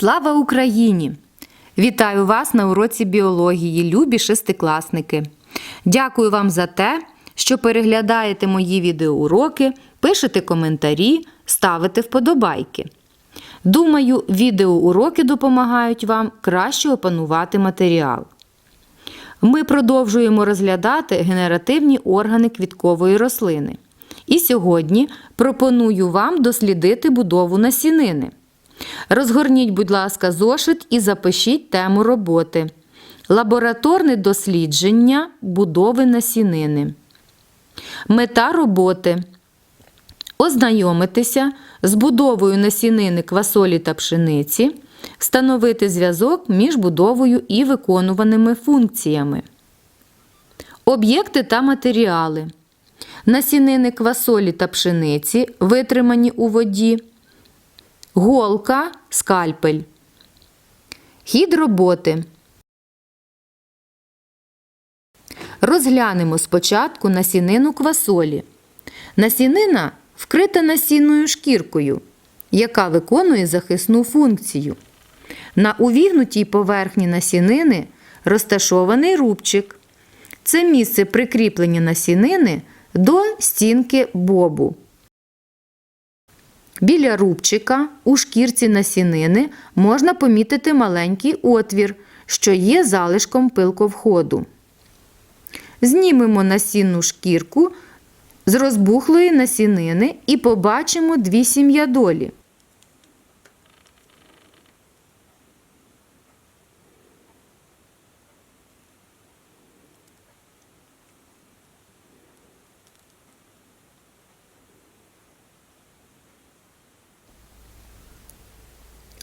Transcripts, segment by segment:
Слава Україні! Вітаю вас на уроці біології, любі шестикласники. Дякую вам за те, що переглядаєте мої відеоуроки, пишете коментарі, ставите вподобайки. Думаю, відеоуроки допомагають вам краще опанувати матеріал. Ми продовжуємо розглядати генеративні органи квіткової рослини. І сьогодні пропоную вам дослідити будову насінини. Розгорніть, будь ласка, зошит і запишіть тему роботи. Лабораторне дослідження будови насінини. Мета роботи ознайомитися з будовою насінини квасолі та пшениці, встановити зв'язок між будовою і виконуваними функціями. Об'єкти та матеріали. Насінини квасолі та пшениці, витримані у воді. Голка, скальпель. Хід роботи. Розглянемо спочатку насінину квасолі. Насінина вкрита насінною шкіркою, яка виконує захисну функцію. На увігнутій поверхні насінини розташований рубчик. Це місце прикріплення насінини до стінки бобу. Біля рубчика у шкірці насінини можна помітити маленький отвір, що є залишком пилковходу. Знімемо насінну шкірку з розбухлої насінини і побачимо дві сім'ядолі.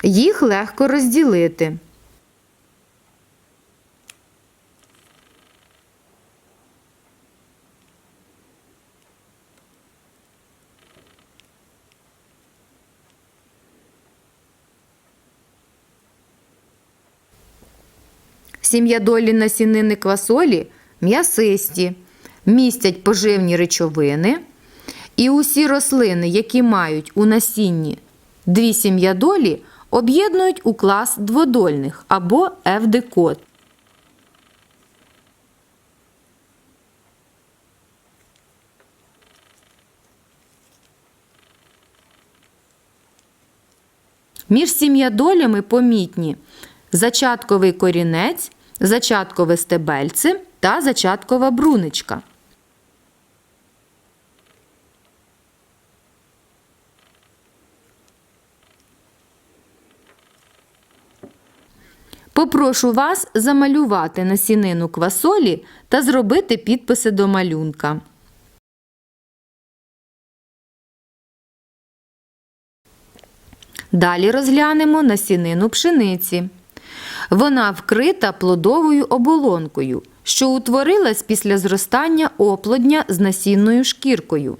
Їх легко розділити. Сім'ядолі насінини квасолі м'ясисті, містять поживні речовини. І усі рослини, які мають у насінні дві сім'ядолі, об'єднують у клас дводольних або евдикот. Між сім'ядолями помітні зачатковий корінець, зачаткове стебельце та зачаткова бруничка. Попрошу вас замалювати насінину квасолі та зробити підписи до малюнка. Далі розглянемо насінину пшениці. Вона вкрита плодовою оболонкою, що утворилась після зростання оплодня з насінною шкіркою.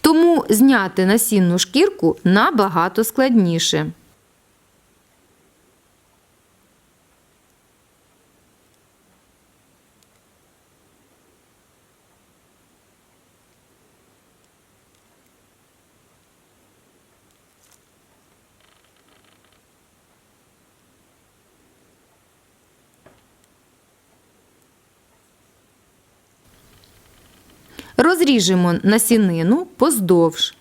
Тому зняти насінну шкірку набагато складніше. Розріжемо насінину поздовж.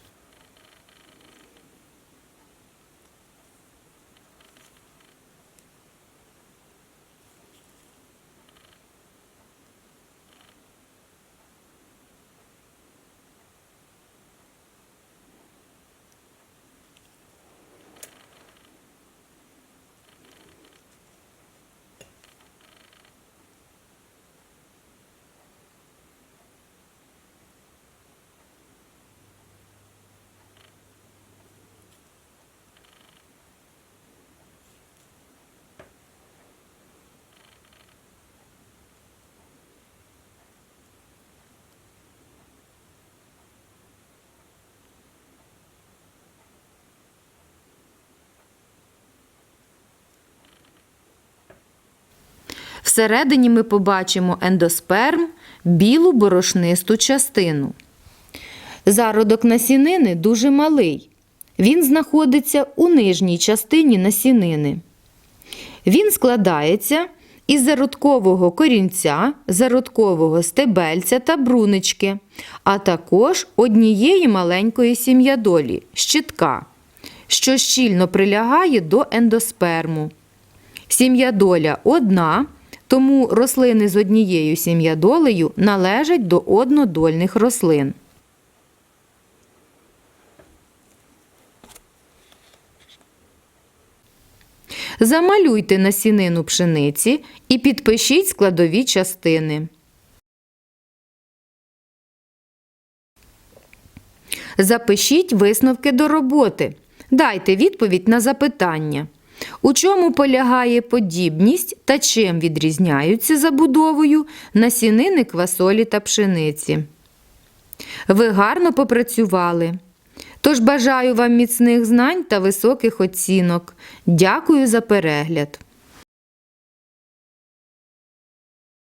Всередині ми побачимо ендосперм, білу борошнисту частину. Зародок насінини дуже малий. Він знаходиться у нижній частині насінини. Він складається із зародкового корінця, зародкового стебельця та брунички, а також однієї маленької сім'ядолі щитка, що щільно прилягає до ендосперму. Сім'ядоля одна, тому рослини з однією сім'ядолею належать до однодольних рослин. Замалюйте насінину пшениці і підпишіть складові частини. Запишіть висновки до роботи. Дайте відповідь на запитання. У чому полягає подібність та чим відрізняються забудовою насінини квасолі та пшениці? Ви гарно попрацювали. Тож бажаю вам міцних знань та високих оцінок. Дякую за перегляд.